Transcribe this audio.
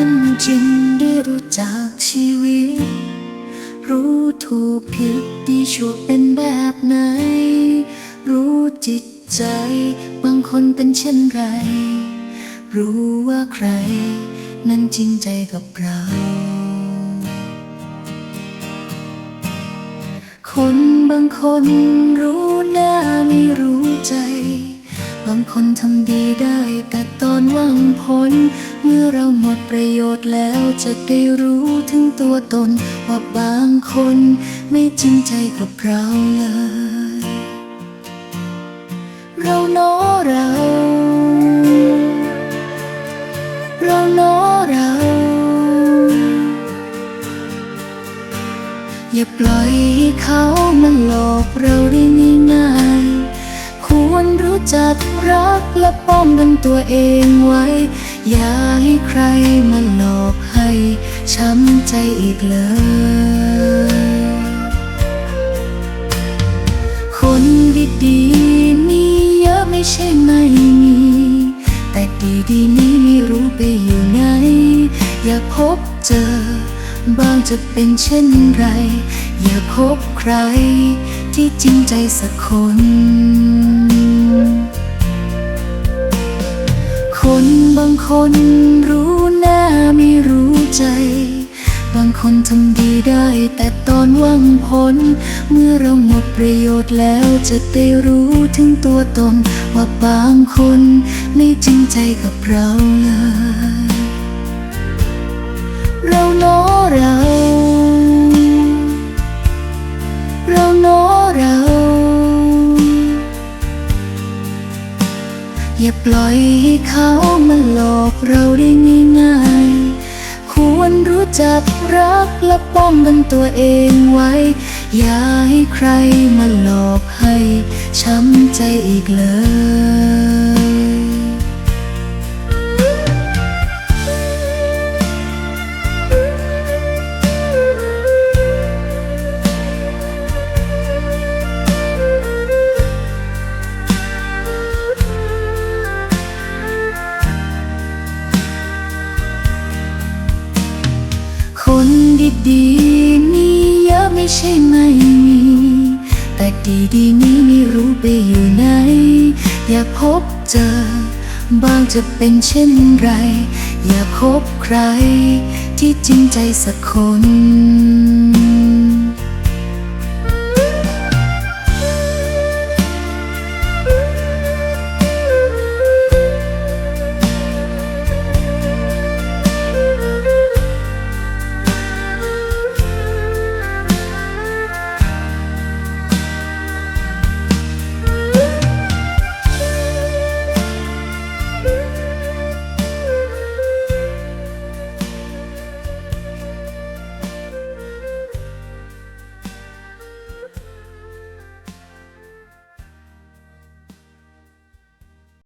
ขึ้นจริงได้รู้จักชีวิต รู้ถูกผิดดีชั่วเป็นแบบไหน รู้จิตใจ บางคนเป็นเช่นไร รู้ว่าใคร นั้นจริงใจกับเรา คนบางคนรู้หน้าไม่รู้ใจ บางคนทำดีได้ แต่ตอนว่างผลเมื่อเราหมดประโยชน์แล้วจะได้รู้ถึงตัวตน ว่าบางคนไม่จริงใจกับเราเลย เราเนอเรา เราเนอเรา อย่าปล่อยให้เขามาหลอกเราได้ง่ายๆควรรู้ จักรักและป้องกันตัวเองไว้ อย่าให้ใครมาหลอกให้ช้ำใจอีกเลย คนดีๆมีเยอะไม่ใช่ไม่มี แต่ดีๆนี้ไม่รู้ไปอยู่ไหน อย่าพบเจอบางจะเป็นเช่นไร อย่าพบใครที่จริงใจสักคน คนรู้หน้าไม่รู้ใจ บางคนทำดีได้ แต่ตอนว่างผลเมื่อเราหมดประโยชน์แล้วจะได้รู้ถึงตัวตน ว่าบางคนไม่จริงใจกับเราเลย อย่าปล่อยให้เขามาหลอกเราได้ง่ายๆ ควรรู้จักรักและป้องกันตัวเองไว้ อย่าให้ใครมาหลอกให้ช้ำใจอีกเลย ดีๆมีเยอะไม่ใช่ไม่มี แต่ดีๆนี้ไม่รู้ไปอยู่ไหน อยากพบเจอ บางจะเป็นเช่นไร อยากพบใคร ที่จริงใจสักคน